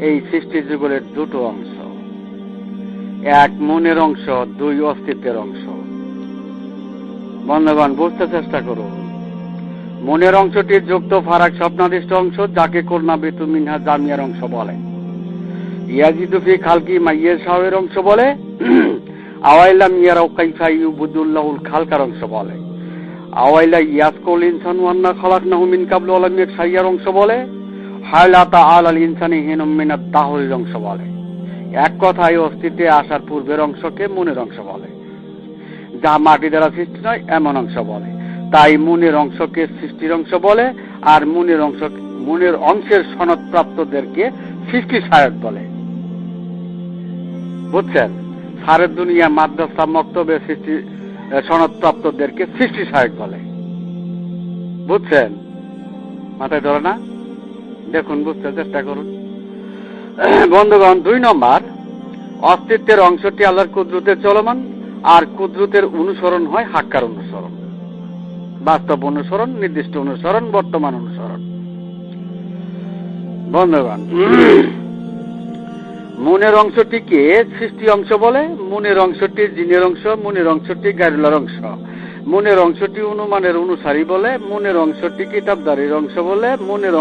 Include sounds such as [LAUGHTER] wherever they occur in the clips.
এই সৃষ্টি যুগলের দুটো অংশ। এক মনের অংশ, দুই অস্তিত্বের অংশ। বন্ধুগণ, বুঝতে চেষ্টা করুন। মনের অংশটি যুক্ত ফারাক স্বপ্নাদিষ্ট অংশ, যাকে করুণা বেতু মিনহা জামিয়ার অংশ বলে। ইয়াজিদুফি খালকি মাইয়ের সাহের অংশ বলে। আওয়াইলাম ইয়ারাও কাইফা ইউবুদুল্লাহুল খালকার অংশ বলে। আওয়াইলা ইয়াসকল ইনসান ওয়ান্না খালাক নাহুমিন কাবলু আলমিয়ের সাইয়ার অংশ বলে। হায়লাতা আল আল ইনসানি অংশ বলে। এক কথায় অস্তিত্বে আসার পূর্বের অংশকে মনের অংশ বলে। যা মাটি দ্বারা সৃষ্টি নয়, এমন অংশ বলে। তাই মনের অংশকে সৃষ্টির অংশ বলে, আর মনের অংশ, মনের অংশের সৃষ্টি সায়ক বলে। বুঝছেন? সারের দুনিয়া মাদ্রাসা মক্তবে সৃষ্টি সনদপ্রাপ্তদেরকে সৃষ্টি সহায়ক বলে। বুঝছেন? মাথায় ধরে না। দেখুন, বুঝতে চেষ্টা করুন। বন্ধুগণ, দুই নম্বর, অস্তিত্বের অংশটি আল্লাহর কুদরতের চলমান, আর কুদরতের অনুসরণ হয় হাক্কার অনুসরণ। বাস্তব অনুসরণ, নির্দিষ্ট অনুসরণ, বর্তমান অনুসরণ। বন্ধুগণ, মনের অংশটিকে সৃষ্টি অংশ বলে, মনের অংশটি জিনের অংশ, মনের অংশটি গাইরুলার অংশ। মনের অংশটি অনুমানের অনুসারী বলে, মনের অংশটি কিতাবদারির অংশ বলে, মনের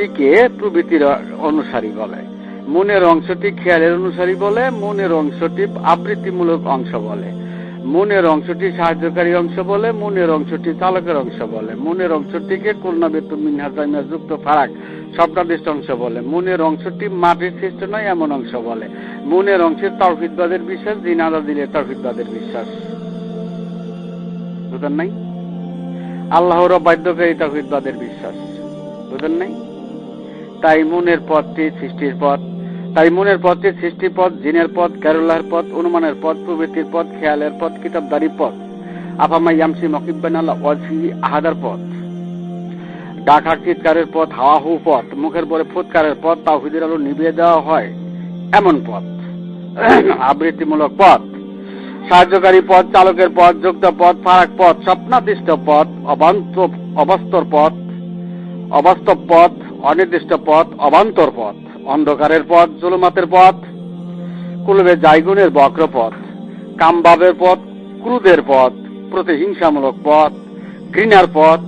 অংশটিকে প্রবৃতির অনুসারী বলে। মনের অংশটি খেয়ালের অনুসারী বলে, মনের অংশটি আবৃত্তিমূলক অংশ বলে। মনের অংশটি সাহায্যকারী অংশ বলে, মনের অংশটি চালকের অংশ বলে। মনের অংশটিকে কন্যা বেতন মিনহাজাইমা যুক্ত, ফারাক স্বপ্নাদিষ্ট অংশ বলে। মনের অংশটি মাটির সৃষ্ট নয়, এমন অংশ বলে। মনের অংশের তরফিদবাদের বিশ্বাস, জিনাদা দিলে তরফিদবাদের বিশ্বাস। বুঝেন নাই? আল্লাহর বাধ্যকারী তরফিদবাদের বিশ্বাস। বুঝেন নাই? তাই মনের পথটি সৃষ্টির পথ। তাই মনের পথটি সৃষ্টির পথ, জিনের পথ ক্যারোলার পথ, অনুমানের পথ প্রবৃত্তির পথ, খেয়ালের পথ, কিতাবদারির পথ। আফামা ইয়ামসি মকিব্বান ওয়াজি আহাদার পথ। ডাকার চিৎকারের পথ হাওয়া হু পথ, মুখের পরে ফুৎকারের পথ, তাওহিদের আলো নিভিয়ে দেওয়া হয়, এমন পথ। আবৃত্তিমূলক পথ। সাহায্যকারী পথ, চালকের পথ, যুক্ত পথ, ফারাক পথ, স্বপ্নাদিষ্ট পথ অবান্ত অবাস্তর পথ, অবাস্তব পথ অনির্দিষ্ট পথ, অবান্তর পথ, অন্ধকারের পথ, জুলুমাতের পথ, কুলবে জাইগুনের বক্র পথ, কামবাবের পথ, ক্রুদের পথ, প্রতিহিংসামূলক পথ, ঘৃণার পথ,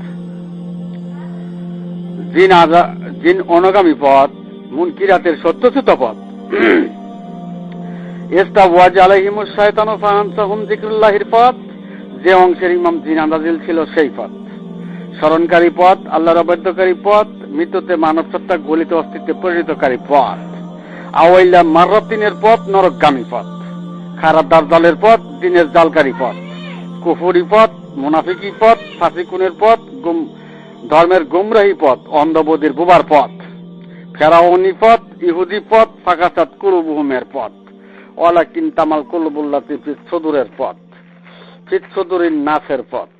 জিন আজা, জিন অনগামী পথ, মুনকিরাতের সত্যচ্যুত পথ। [CLEARS THROAT] এস্তা ওয়াজ আলাইহিমুস শয়তান ও ফাহানসাহুম যিকরুল্লাহির পথ, যে অংশের ইমাম জিন আন্দাজিল ছিল সেই পথ। স্মরণকারী পথ, আল্লাহর অবাধ্যকারী পথ, মৃত্যুতে মানব সত্তা গলিত অস্তিত্বে পরিণতকারী পথ। আওয়াইলা মাররতিনের পথ, নরকগামী পথ। খারাপ দার্জালের পথ, দিনের জালকারী পথ। কুফুরি পথ, মুনাফিকি পথ ফাসিকুনের পথ, গুম ধর্মের গুমরাহি পথ, অন্ধবোধের বুবার পথ। ফেরাউনি পথ, ইহুদি পথ ফাঁকাসাত কুরুবুহুমের পথ। ওয়ালাকিন তামাল কুলবুল্লাহ ফিৎসদুরের পথ। ফিৎসদুরিন নাসের পথ।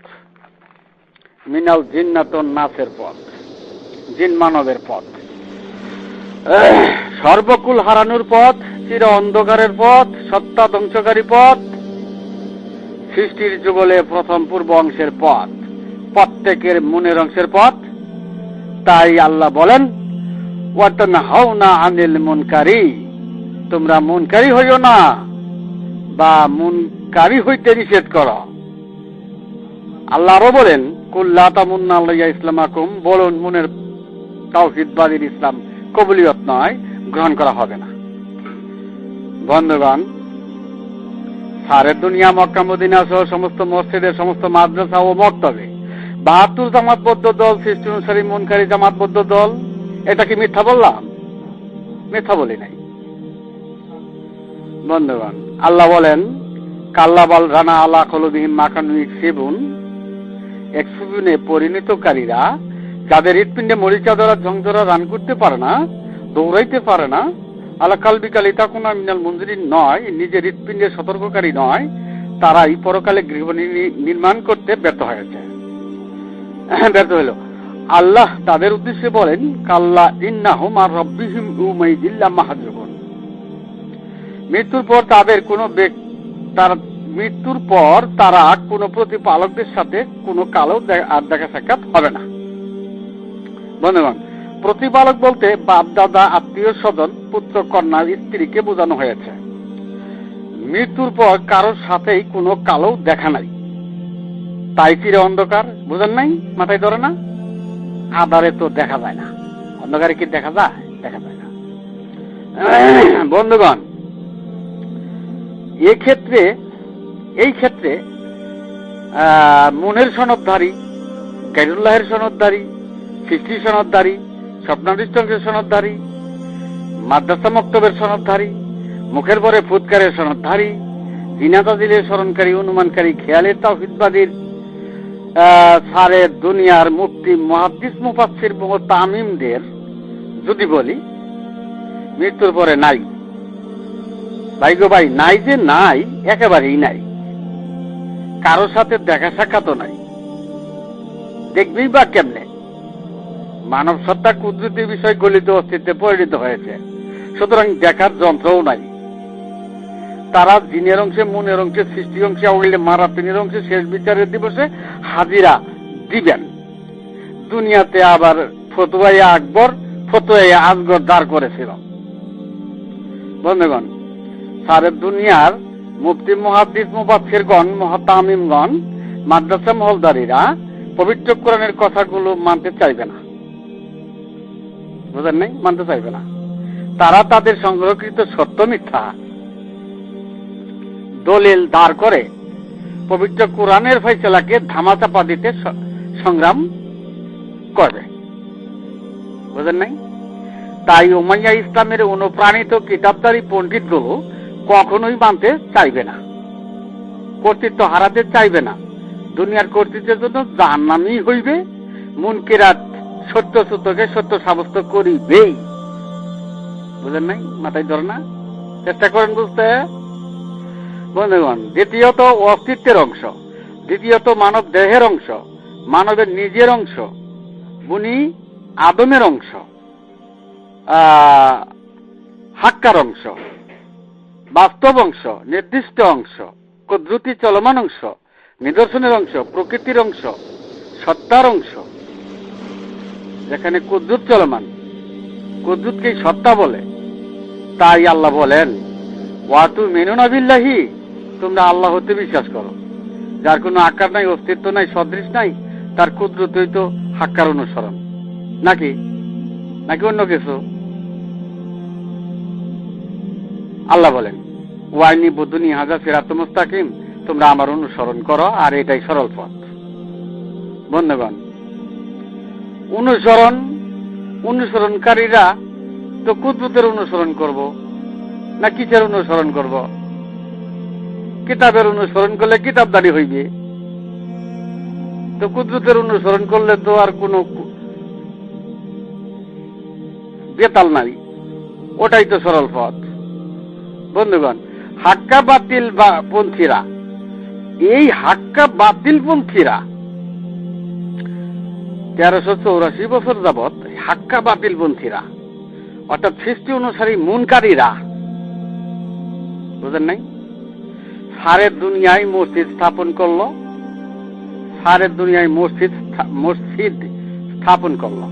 মিনাল জিন্নাতন নাসের পথ, জিন মানবের পথ। সর্বকুল হারানোর পথ, চির অন্ধকারের পথ, সত্তা ধ্বংসকারী পথ, সৃষ্টির যুগলে প্রথম পূর্ব অংশের পথ, প্রত্যেকের মনের অংশের পথ। তাই আল্লাহ বলেন ওয়াতন হাও না আনিল মুনকারি তোমরা মুনকারি হইও না, বা মুনকারি হইতে নিষেধ করো। আল্লাহ আরও বলেন কুল্লা তামুন্না আল্লাহ ইসলামাকুম, বলুন মনের তাওহিদবাদীর ইসলাম কবুলিয়ত নয়, গ্রহণ করা হবে না। বন্ধুগণ, সারের দুনিয়া, মক্কা, মদিনা সহ সমস্ত মসজিদের সমস্ত মাদ্রাসা ও মক্তবে বাহাত্তর জামাতবদ্ধ দল, সৃষ্টি অনুসারী, মনকারী জামাতবদ্ধ দল, এটা কি মিথ্যা বললাম? মিথ্যা বলি নাই। বন্ধুগণ, আল্লাহ বলেন, কাল্লাবাল রানা আলা খলুবিহীন মাকানুইক সেবুন এক্সুবিনে পরিণতকারীরা, যাদের হৃৎপিণ্ডে মরিচা দ্বারা ঝংঝরা রান করতে পারে না, দৌড়াইতে পারে না, আলাকাল বিকাল এটা কোনো মিনাল মঞ্জুরি নয়, নিজের হৃৎপিণ্ডের সতর্ককারী নয়, তারা এই পরকালে গৃহ নির্মাণ করতে ব্যর্থ হয়েছে। [COUGHS] ব্যর্থ হইল। আল্লাহ তাদের উদ্দেশ্যে বলেন, কাল্লা ইন্না হুমার রব্বিহিম উমাইদিল্লা মাহাজুবন মৃত্যুর পর তাদের কোনো তার মৃত্যুর পর তারা কোনো প্রতিপালকদের সাথে কোনো কালো আর দেখা সাক্ষাৎ হবে না। বন্ধুগণ, প্রতিপালক বলতে বাপ, দাদা, আত্মীয় স্বজন, পুত্র, কন্যা, স্ত্রীকে বোঝানো হয়েছে। মৃত্যুর পর কারোর সাথেই কোনো কালো দেখা নাই। তাই চিরে অন্ধকার, বুঝেন নাই? মাথায় ধরে না? আধারে তো দেখা যায় না। অন্ধকারে কি দেখা যায়? দেখা যায় না। বন্ধুগণ, এক্ষেত্রে এই ক্ষেত্রে মনের সনদধারী গাইরুল্লাহের সনদধারী সৃষ্টি সনদধারী স্বপ্নাদিষ্টঙ্কের সনদধারী মাদ্রাসা মক্তবের সনদধারী মুখের পরে ফুৎকারের সনদধারী জিনাতাজিলের স্মরণকারী অনুমানকারী খেয়ালের তাওহিদবাদীর আহ, সারের দুনিয়ার মুক্তি মহাদিস মুফাসির তামিমদের যদি বলি মৃত্যুর পরে নাই। ভাই গো ভাই নাই যে নাই একেবারেই নাই। কারোর সাথে দেখা সাক্ষাৎও নাই। দেখবেই বা কেমনে? মানব সত্তা কুদরতি বিষয় গলিত অস্তিত্বে পরিণত হয়েছে। সুতরাং দেখার যন্ত্রও নাই। তারা জিনের অংশে, মনের অংশে সৃষ্টি অংশে অগলে মারা তিনের অংশে শেষ বিচারের দিবসে হাজিরা দিবেন। দুনিয়াতে আবার ফতুয়াইয়া আকবর ফতুয়াইয়া আজগর দাঁড় করেছিল। বন্ধুগণ, সারের দুনিয়ার মুফতি মুহাদ্দিস মুফাসসিরগণ মহাতামিমগণ, মাদ্রাসা মহলদারীরা পবিত্র কোরআনের কথাগুলো মানতে চাইবে না। বুঝেন নাই? মানতে চাইবে না। তারা তাদের সংগ্রহকৃত সত্য মিথ্যা দলিল দাঁড় করে পবিত্র কোরআনের ফয়সলাকে ধামাচাপা দিতে সংগ্রাম করবে। বুঝেন নাই? তাই উমাইয়া ইসলামের অনুপ্রাণিত কিতাবদারি পণ্ডিতগুলো কখনোই মানতে চাইবে না। কর্তৃত্ব হারাতে চাইবে না। দুনিয়ার কর্তৃত্বের জন্য জাহান্নামই হইবে। মুনকিরাত সত্য সত্যকে সত্য সাব্যস্ত করিবেই। বুঝেন নাই? মাথায় ধরে না। চেষ্টা করেন বুঝতে। বন্ধুগণ, দ্বিতীয়ত অস্তিত্বের অংশ। দ্বিতীয়ত মানব দেহের অংশ। মানবের নিজের অংশ। বুনি আদমের অংশ। হাক্কার অংশ। বাস্তব অংশ, নির্দিষ্ট অংশ, কুদ্রুতি চলমান অংশ, নিদর্শনের অংশ, প্রকৃতির অংশ, সত্তার অংশ। যেখানে কুদ্রুত চলমান, কুদ্রুতকে সত্তা বলে। তাই আল্লাহ বলেন, ওয়াতু মেনুনা বিল্লাহি তোমরা আল্লাহ হতে বিশ্বাস করো। যার কোনো আকার নাই, অস্তিত্ব নাই, সদৃশ নাই, তার কুদ্রুতই তো হাক্কার অনুসরণ। নাকি? নাকি অন্য কিছু? আল্লাহ বলেন। ওয়াইনি বুদ্ধুনি হাজা ফেরাত মুস্তাকিম, তোমরা আমার অনুসরণ করো, আর এটাই সরল পথ। বন্ধুগণ, অনুসরণ, অনুসরণকারীরা তো কুদ্রুতের অনুসরণ করব, না কিসের অনুসরণ করব? কিতাবের অনুসরণ করলে কিতাবদারি হইবে। তো কুদ্রুতের অনুসরণ করলে তো আর কোনো বেতাল নাই। ওটাই তো সরল পথ। বন্ধুগণ হাক্কা বাতিল বা পন্থীরা। এই হাক্কা বাতিল পন্থীরা তেরোশো চৌরাশি বছর যাবৎ হাক্কা বাতিল পন্থীরা, অর্থাৎ সৃষ্টি অনুসারী মুনকারীরা, বুঝেন নাই? সারের দুনিয়ায় মসজিদ স্থাপন করল সারের দুনিয়ায় মসজিদ মসজিদ স্থাপন করল,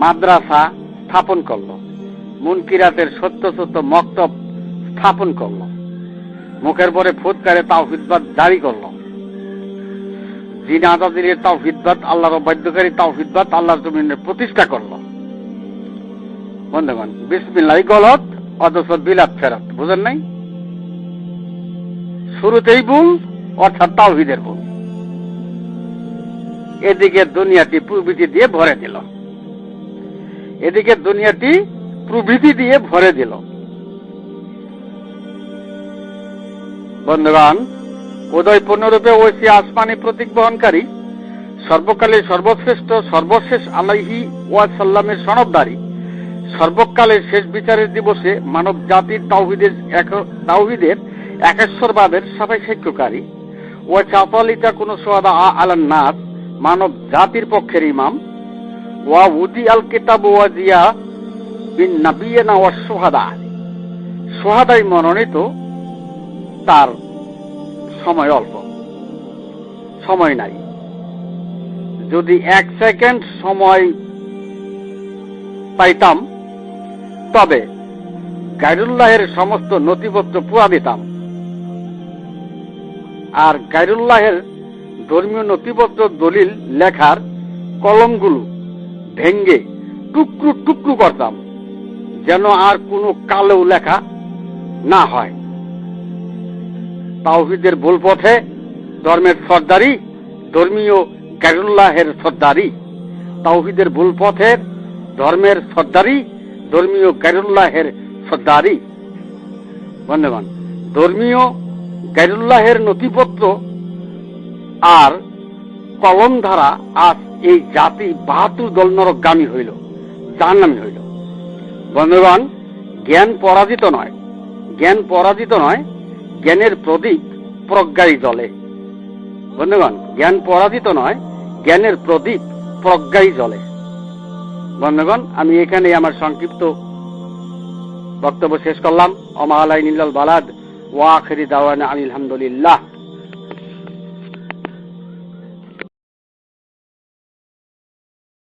মাদ্রাসা স্থাপন করল, মুনকিরাতের সত্য সত্য মক্তব স্থাপন করল। মুখের পরে ফুৎকারে তাওহিদবাদ জারি করল। তাওহিদবাদ আল্লাহর আল্লাহর জমিনের প্রতিষ্ঠা করল। বন্ধুগণ, বিসমিল্লাহ, গলত, অথচ বিলাত ফেরত, বুঝেন নাই? শুরুতেই ভুল, অর্থাৎ তাওহিদের ভুল। এদিকে দুনিয়াটি প্রবৃতি দিয়ে ভরে দিল। এদিকে দুনিয়াটি প্রবৃতি দিয়ে ভরে দিল। বন্ধুগণ উদয় পূর্ণরূপে ঐশী আসমানি প্রতীক বহনকারী, সর্বকালে সর্বশ্রেষ্ঠ, সর্বশেষ আলাইহি ওয়াসাল্লামের সনদদারি সর্বকালের শেষ বিচারের দিবসে মানব জাতির তাওহিদের তাওহিদের একেশ্বরবাদের সাক্ষ্যকারী ও চাপালিতা কোন সোয়াদা আলান নাস, মানব জাতির পক্ষের ইমাম, ওয়া উদি আল কিতাব ওয়াজিয়া বিন নাবিয়ানা ওয়া সোহাদা সোহাদাই মনোনীত তার সময় অল্প। সময় নাই। যদি এক সেকেন্ড সময় পাইতাম, তবে গাইরুল্লাহের সমস্ত নথিপত্র পুরা দিতাম। আর গাইরুল্লাহের ধর্মীয় নথিপত্র, দলিল, লেখার কলমগুলো ভেঙ্গে টুকরু টুকরু করতাম, যেন আর কোনো কালেও লেখা না হয়। তাওহিদের ভুল পথে ধর্মের সর্দারি, ধর্মীয় গাইরুল্লাহের সর্দারি। তাওহিদের ভুল পথের ধর্মের সর্দারি, ধর্মীয় গাইরুল্লাহের সর্দারি। বন্ধুবান ধর্মীয় গাইরুল্লাহের নথিপত্র আর কলম ধারা আজ এই জাতি বাহাত্তর দল নরকগামী হইল, জাহান্নামী হইল। বন্ধুগণ, জ্ঞান পরাজিত নয়, জ্ঞান পরাজিত নয় জ্ঞানের প্রদীপ প্রজ্ঞাই জলে। বন্ধুগণ, জ্ঞান পরাজিত নয়, জ্ঞানের প্রদীপ প্রজ্ঞাই জলে। বন্ধুগণ, আমি এখানে আমার সংক্ষিপ্ত বক্তব্য শেষ করলাম। অমালাই নীল বালাদ, ওয়া আখরি দাওয়ানা আলহামদুলিল্লাহ